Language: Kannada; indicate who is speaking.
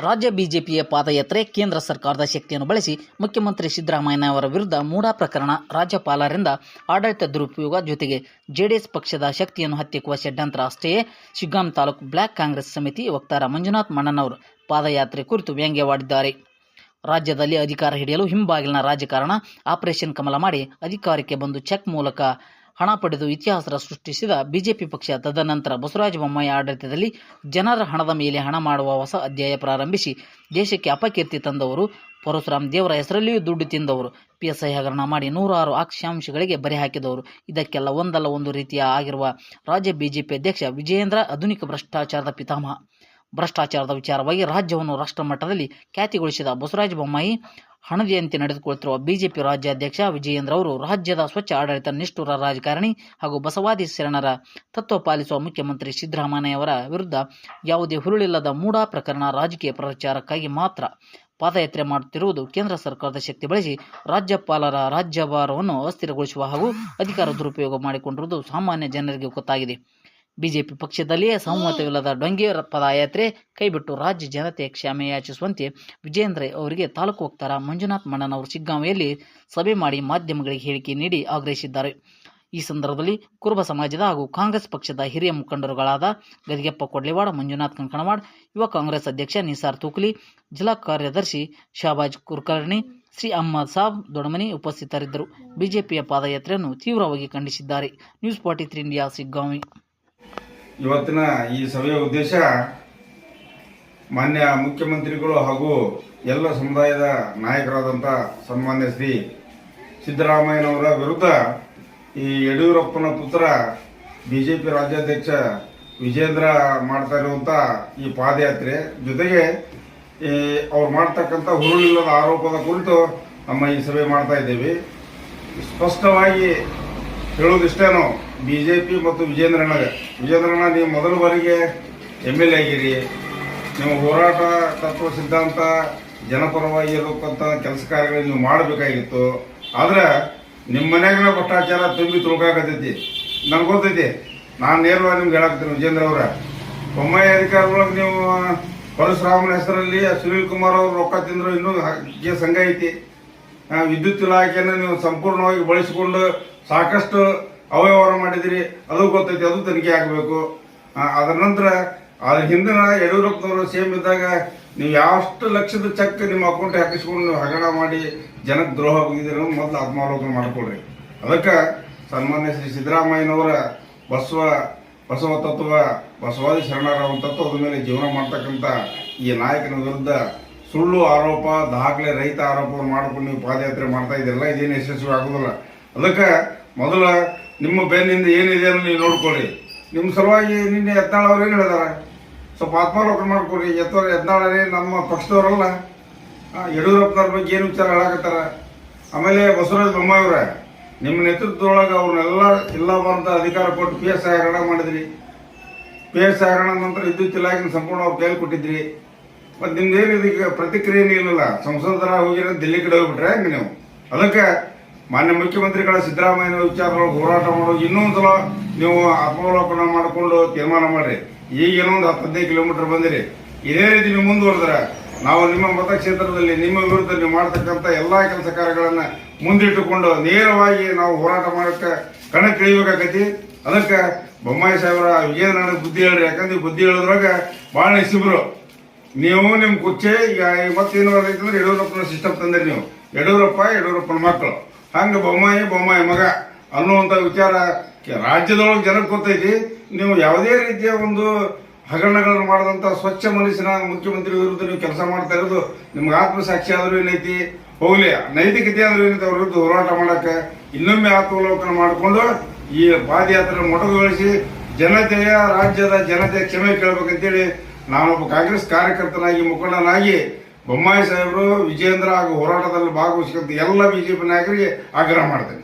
Speaker 1: ರಾಜ್ಯ ಬಿಜೆಪಿಯ ಪಾದಯಾತ್ರೆ ಕೇಂದ್ರ ಸರ್ಕಾರದ ಶಕ್ತಿಯನ್ನು ಬಳಸಿ ಮುಖ್ಯಮಂತ್ರಿ ಸಿದ್ದರಾಮಯ್ಯ ಅವರ ವಿರುದ್ಧ ಮೂಡಾ ಪ್ರಕರಣ ರಾಜ್ಯಪಾಲರಿಂದ ಆಡಳಿತ ದುರುಪಯೋಗ ಜೊತೆಗೆ ಜೆಡಿಎಸ್ ಪಕ್ಷದ ಶಕ್ತಿಯನ್ನು ಹತ್ತಿಕ್ಕುವ ಷಡ್ಯಂತ್ರ ಅಷ್ಟೇಯೇ ಶಿಗ್ಗಾಂ ತಾಲೂಕು ಬ್ಲಾಕ್ ಕಾಂಗ್ರೆಸ್ ಸಮಿತಿ ವಕ್ತಾರ ಮಂಜುನಾಥ್ ಮಣ್ಣನವರು ಪಾದಯಾತ್ರೆ ಕುರಿತು ವ್ಯಂಗ್ಯವಾಡಿದ್ದಾರೆ. ರಾಜ್ಯದಲ್ಲಿ ಅಧಿಕಾರ ಹಿಡಿಯಲು ಹಿಂಬಾಗಿಲಿನ ರಾಜಕಾರಣ ಆಪರೇಷನ್ ಕಮಲ ಮಾಡಿ ಅಧಿಕಾರಕ್ಕೆ ಬಂದು ಚೆಕ್ ಮೂಲಕ ಹಣ ಪಡೆದು ಇತಿಹಾಸ ಸೃಷ್ಟಿಸಿದ ಬಿಜೆಪಿ ಪಕ್ಷ ತದನಂತರ ಬಸವರಾಜ ಬೊಮ್ಮಾಯಿ ಆಡಳಿತದಲ್ಲಿ ಜನರ ಹಣದ ಮೇಲೆ ಹಣ ಮಾಡುವ ಹೊಸ ಅಧ್ಯಾಯ ಪ್ರಾರಂಭಿಸಿ ದೇಶಕ್ಕೆ ಅಪಕೀರ್ತಿ ತಂದವರು. ಪರಶುರಾಮ್ ದೇವರ ಹೆಸರಲ್ಲಿಯೂ ದುಡ್ಡು ತಿಂದವರು. ಪಿಎಸ್ಐ ಹಗರಣ ಮಾಡಿ ನೂರಾರು ಆಕ್ಷಾಂಶಗಳಿಗೆ ಬರೆ ಹಾಕಿದವರು. ಇದಕ್ಕೆಲ್ಲ ಒಂದಲ್ಲ ಒಂದು ರೀತಿಯ ಆಗಿರುವ ರಾಜ್ಯ ಬಿಜೆಪಿ ಅಧ್ಯಕ್ಷ ವಿಜಯೇಂದ್ರ ಆಧುನಿಕ ಭ್ರಷ್ಟಾಚಾರದ ಪಿತಾಮಹ. ಭ್ರಷ್ಟಾಚಾರದ ವಿಚಾರವಾಗಿ ರಾಜ್ಯವನ್ನು ರಾಷ್ಟ್ರ ಮಟ್ಟದಲ್ಲಿ ಖ್ಯಾತಿಗೊಳಿಸಿದ ಬಸವರಾಜ ಬೊಮ್ಮಾಯಿ ಹಣದಿಯಂತೆ ನಡೆದುಕೊಳ್ಳುತ್ತಿರುವ ಬಿಜೆಪಿ ರಾಜ್ಯಾಧ್ಯಕ್ಷ ವಿಜಯೇಂದ್ರ ಅವರು ರಾಜ್ಯದ ಸ್ವಚ್ಛ ಆಡಳಿತ ನಿಷ್ಠುರ ರಾಜಕಾರಣಿ ಹಾಗೂ ಬಸವಾದಿ ಶರಣರ ತತ್ವ ಪಾಲಿಸುವ ಮುಖ್ಯಮಂತ್ರಿ ಸಿದ್ದರಾಮಯ್ಯವರ ವಿರುದ್ಧ ಯಾವುದೇ ಹುರುಳಿಲ್ಲದ ಮೂಡಾ ಪ್ರಕರಣ ರಾಜಕೀಯ ಪ್ರಚಾರಕ್ಕಾಗಿ ಮಾತ್ರ ಪಾದಯಾತ್ರೆ ಮಾಡುತ್ತಿರುವುದು ಕೇಂದ್ರ ಸರ್ಕಾರದ ಶಕ್ತಿ ಬಳಸಿ ರಾಜ್ಯಪಾಲರ ರಾಜ್ಯಭಾರವನ್ನು ಅಸ್ಥಿರಗೊಳಿಸುವ ಹಾಗೂ ಅಧಿಕಾರ ದುರುಪಯೋಗ ಮಾಡಿಕೊಂಡಿರುವುದು ಸಾಮಾನ್ಯ ಜನರಿಗೆ ಗೊತ್ತಾಗಿದೆ. ಬಿಜೆಪಿ ಪಕ್ಷದಲ್ಲಿಯೇ ಸಹಮತವಿಲ್ಲದ ಡೊಂಗೆ ಪದಯಾತ್ರೆ ಕೈಬಿಟ್ಟು ರಾಜ್ಯ ಜನತೆ ಕ್ಷಮೆ ಯಾಚಿಸುವಂತೆ ವಿಜೇಂದ್ರ ಅವರಿಗೆ ತಾಲೂಕು ವಕ್ತಾರ ಮಂಜುನಾಥ್ ಮಣ್ಣನವರು ಶಿಗ್ಗಾಂವಿಯಲ್ಲಿ ಸಭೆ ಮಾಡಿ ಮಾಧ್ಯಮಗಳಿಗೆ ಹೇಳಿಕೆ ನೀಡಿ ಆಗ್ರಹಿಸಿದ್ದಾರೆ. ಈ ಸಂದರ್ಭದಲ್ಲಿ ಕುರುಬ ಸಮಾಜದ ಹಾಗೂ ಕಾಂಗ್ರೆಸ್ ಪಕ್ಷದ ಹಿರಿಯ ಮುಖಂಡರುಗಳಾದ ಗದಿಗೆಪ್ಪ ಕೊಡ್ಲಿವಾಡ ಮಂಜುನಾಥ್ ಕಂಕಣವಾಡ್ ಯುವ ಕಾಂಗ್ರೆಸ್ ಅಧ್ಯಕ್ಷ ನಿಸಾರ್ ತೂಕ್ಲಿ ಜಿಲ್ಲಾ ಕಾರ್ಯದರ್ಶಿ ಶಹಬಾಜ್ ಕುರ್ಕರ್ಣಿ ಶ್ರೀ ಅಹ್ಮದ್ ಸಾಬ್ ದೊಡಮನಿ ಉಪಸ್ಥಿತರಿದ್ದರು. ಬಿಜೆಪಿಯ ಪಾದಯಾತ್ರೆಯನ್ನು ತೀವ್ರವಾಗಿ ಖಂಡಿಸಿದ್ದಾರೆ. News forty three India Shiggaon
Speaker 2: ಇವತ್ತಿನ ಈ ಸಭೆಯ ಉದ್ದೇಶ ಮಾನ್ಯ ಮುಖ್ಯಮಂತ್ರಿಗಳು ಹಾಗೂ ಎಲ್ಲ ಸಮುದಾಯದ ನಾಯಕರಾದಂಥ ಸನ್ಮಾನ್ಯ ಶ್ರೀ ಸಿದ್ದರಾಮಯ್ಯನವರ ವಿರುದ್ಧ ಈ ಯಡಿಯೂರಪ್ಪನ ಪುತ್ರ ಬಿಜೆಪಿ ರಾಜ್ಯಾಧ್ಯಕ್ಷ ವಿಜೇಂದ್ರ ಮಾಡ್ತಾ ಇರುವಂಥ ಈ ಪಾದಯಾತ್ರೆ. ಜೊತೆಗೆ, ಈ ಅವ್ರು ಮಾಡ್ತಕ್ಕಂಥ ಹುರುಳಿಲ್ಲದ ಆರೋಪದ ಕುರಿತು ನಮ್ಮ ಈ ಸಭೆ ಮಾಡ್ತಾ ಇದ್ದೇವೆ. ಸ್ಪಷ್ಟವಾಗಿ ಹೇಳೋದಿಷ್ಟೇನು? ಪಿ ಮತ್ತು ವಿಜೇಂದ್ರಣ್ಣಗ ವಿಜೇಂದ್ರಣ್ಣ ನೀವು ಮೊದಲ ಬಾರಿಗೆ ಎಂ ಎಲ್ ಎ ಆಗಿರಿ. ನಿಮ್ಮ ಹೋರಾಟ ತತ್ವ ಸಿದ್ಧಾಂತ, ಜನಪರವಾಗಿ ಇರತಕ್ಕಂಥ ಕೆಲಸ ಕಾರ್ಯಗಳು ನೀವು ಮಾಡಬೇಕಾಗಿತ್ತು. ಆದರೆ ನಿಮ್ಮ ಮನ್ಯಾಗ ಭ್ರಷ್ಟಾಚಾರ ತುಂಬಿ ತುಳುಕಾಕತೈತಿ ನನ್ಗೆ ಗೊತ್ತೈತಿ. ನಾನು ನೇರವಾಗಿ ನಿಮ್ಗೆ ಹೇಳಾಕ್ತೀನಿ ವಿಜೇಂದ್ರ ಅವರ. ಬೊಮ್ಮಾಯಿ ಅಧಿಕಾರಿಗಳಿಗೆ ನೀವು, ಪರಶುರಾಮನ ಹೆಸರಲ್ಲಿ ಸುನೀಲ್ ಕುಮಾರ್ ಅವರು ರೊಕ್ಕ ತಿಂದರು, ಇನ್ನೂ ಸಂಘ ಐತಿ. ವಿದ್ಯುತ್ ಇಲಾಖೆಯನ್ನು ನೀವು ಸಂಪೂರ್ಣವಾಗಿ ಬಳಸಿಕೊಂಡು ಸಾಕಷ್ಟು ಅವ್ಯವಹಾರ ಮಾಡಿದಿರಿ ಅದು ಗೊತ್ತೈತಿ, ಅದು ತನಿಖೆ ಆಗಬೇಕು. ಅದರ ನಂತರ ಅದ್ರ ಹಿಂದಿನ ಯಡಿಯೂರಪ್ಪನವರು ಸೇಮ್ ಇದ್ದಾಗ ನೀವು ಯಾವಷ್ಟು ಲಕ್ಷದ ಚೆಕ್ ನಿಮ್ಮ ಅಕೌಂಟ್ ಹಾಕಿಸ್ಕೊಂಡು ಹಗರಣ ಮಾಡಿ ಜನಕ್ಕೆ ದ್ರೋಹ ಹೋಗಿದ್ದೀರ ಮೊದಲು ಆತ್ಮಾವಲೋಕನ ಮಾಡಿಕೊಡ್ರಿ ಅದಕ್ಕೆ ಸನ್ಮಾನ್ಯ ಶ್ರೀ ಸಿದ್ದರಾಮಯ್ಯನವರ ಬಸವ ಬಸವ ತತ್ವ, ಬಸವಾದಿ ಶರಣರ ತತ್ವದ ಮೇಲೆ ಜೀವನ ಮಾಡ್ತಕ್ಕಂಥ ಈ ನಾಯಕನ ವಿರುದ್ಧ ಸುಳ್ಳು ಆರೋಪ, ದಾಖಲೆ ರೈತ ಆರೋಪವನ್ನು ಮಾಡಿಕೊಂಡು ನೀವು ಪಾದಯಾತ್ರೆ ಮಾಡ್ತಾ ಇದ್ದೀರಲ್ಲ ಇದೇನು ಯಶಸ್ವಿ ಆಗೋದಿಲ್ಲ. ಅದಕ್ಕೆ ಮೊದಲ ನಿಮ್ಮ ಬೆನ್ನಿಂದ ಏನಿದೆ ಅನ್ನೋ ನೀವು ನೋಡ್ಕೊಳ್ಳಿ. ನಿಮ್ಮ ಸಲುವಾಗಿ ನಿನ್ನೆ ಯತ್ನಾಳ್ ಏನು ಹೇಳಿದಾರೆ? ಸ್ವಲ್ಪ ಆತ್ಮಾವಲೋಕನ ಮಾಡ್ಕೊಡ್ರಿ ಯತ್ನಾಳ ಯತ್ನಾಳರೇ ನಮ್ಮ ಪಕ್ಷದವರಲ್ಲ. ಯಡಿಯೂರಪ್ಪನವ್ರ ಬಗ್ಗೆ ಏನು ವಿಚಾರ ಹೇಳಾಕತ್ತಾರ? ಆಮೇಲೆ ಬಸವರಾಜ ಬೊಮ್ಮಾಯಿವ್ರ ನಿಮ್ಮ ನೇತೃತ್ವದೊಳಗೆ ಅವ್ರನ್ನೆಲ್ಲ ಬಂದ ಅಧಿಕಾರ ಕೊಟ್ಟು ಪಿ ಎಸ್ ಐ ಹಗರಣ ಮಾಡಿದ್ರಿ. ಪಿ ಎಸ್ ಐ ಹಗರಣ ನಂತರ ವಿದ್ಯುತ್ ಇಲಾಖೆ ಸಂಪೂರ್ಣ ಅವ್ರ ಕೈಲಿ ಕೊಟ್ಟಿದ್ರಿ. ಮತ್ತೆ ನಿಮ್ದೇನು ಇದಕ್ಕೆ ಪ್ರತಿಕ್ರಿಯೆ ಇಲ್ಲಲ್ಲ? ಸಂಸದರ ಹೋಗಿರೋ ದಿಲ್ಲಿ ಕಡೆ ಹೋಗ್ಬಿಟ್ರೆ ಹೆಂಗೆ ನೀವು? ಅದಕ್ಕೆ ಮಾನ್ಯ ಮುಖ್ಯಮಂತ್ರಿಗಳ ಸಿದ್ದರಾಮಯ್ಯ ವಿಚಾರಗಳು ಹೋರಾಟ ಮಾಡೋ ಇನ್ನೊಂದು ಸಲ ನೀವು ಆತ್ಮಾವಲೋಕನ ಮಾಡಿಕೊಂಡು ತೀರ್ಮಾನ ಮಾಡ್ರಿ. ಈಗ ಏನೋ ಒಂದು ಹತ್ತು ಹದಿನೈದು ಕಿಲೋಮೀಟರ್ ಬಂದಿರಿ. ಇದೇ ರೀತಿ ನೀವು ಮುಂದುವರೆದ್ರೆ ನಾವು ನಿಮ್ಮ ಮತಕ್ಷೇತ್ರದಲ್ಲಿ ನಿಮ್ಮ ವಿರುದ್ಧ ನೀವು ಮಾಡ್ತಕ್ಕಂಥ ಎಲ್ಲ ಕೆಲಸ ಕಾರ್ಯಗಳನ್ನು ಮುಂದಿಟ್ಟುಕೊಂಡು ನೇರವಾಗಿ ನಾವು ಹೋರಾಟ ಮಾಡೋಕ್ಕೆ ಕಣಕ್ಕೆ ಅದಕ್ಕೆ ಬೊಮ್ಮಾಯಿ ಸಾಹೇಬರ ವಿಜಯನಾರಾಯಣ ಬುದ್ಧಿ ಹೇಳ್ರಿ. ಯಾಕಂದ್ರೆ ಬುದ್ಧಿ ಹೇಳೋದ್ರಾಗ ಭಾಳ ಇಸಿಬ್ರು ನೀವು ನಿಮ್ ಕುಚ್ಚೆ, ಈಗ ಮತ್ತೇನು ಅಂದ್ರೆ ಯಡಿಯೂರಪ್ಪನ ಸಿಸ್ಟಮ್ ತಂದ್ರಿ ನೀವು. ಯಡಿಯೂರಪ್ಪ, ಯಡಿಯೂರಪ್ಪನ ಮಕ್ಕಳು ಹಂಗ ಬೊಮ್ಮಾಯಿ ಬೊಮ್ಮಾಯಿ ಮಗ. ಅನ್ನುವಂತ ವಿಚಾರ ರಾಜ್ಯದೊಳಗೆ ಜನಕ್ಕೆ ಗೊತ್ತೈತಿ. ನೀವು ಯಾವುದೇ ರೀತಿಯ ಒಂದು ಹಗರಣಗಳನ್ನು ಮಾಡದಂತ ಸ್ವಚ್ಛ ಮನಸ್ಸಿನ ಮುಖ್ಯಮಂತ್ರಿ ವಿರುದ್ಧ ನೀವು ಕೆಲಸ ಮಾಡ್ತಾ ಇರೋದು ನಿಮ್ಗೆ ಆತ್ಮಸಾಕ್ಷಿ ಆದ್ರೂ ಏನೈತಿ? ಹೋಗ್ಲಿ, ನೈತಿಕತೆ ಆದ್ರೂ ಏನೈತಿ ಅವ್ರ ವಿರುದ್ಧ ಹೋರಾಟ ಮಾಡಕ್ಕೆ? ಇನ್ನೊಮ್ಮೆ ಆತ್ಮಾವಲೋಕನ ಮಾಡಿಕೊಂಡು ಈ ಪಾದಯಾತ್ರೆ ಮೊಟಕುಗೊಳಿಸಿ ಜನತೆಯ, ರಾಜ್ಯದ ಜನತೆ ಕ್ಷಮೆ ಕೇಳಬೇಕಂತೇಳಿ ನಾನೊಬ್ಬ ಕಾಂಗ್ರೆಸ್ ಕಾರ್ಯಕರ್ತನಾಗಿ ಮುಖಂಡನಾಗಿ ಬೊಮ್ಮಾಯಿ ಸಾಹೇಬರು ವಿಜೇಂದ್ರ ಹಾಗೂ ಹೋರಾಟದಲ್ಲಿ ಭಾಗವಹಿಸಿದಂತ ಎಲ್ಲ ಬಿಜೆಪಿ ನಾಯಕರಿಗೆ ಆಗ್ರಹ ಮಾಡ್ತೇನೆ.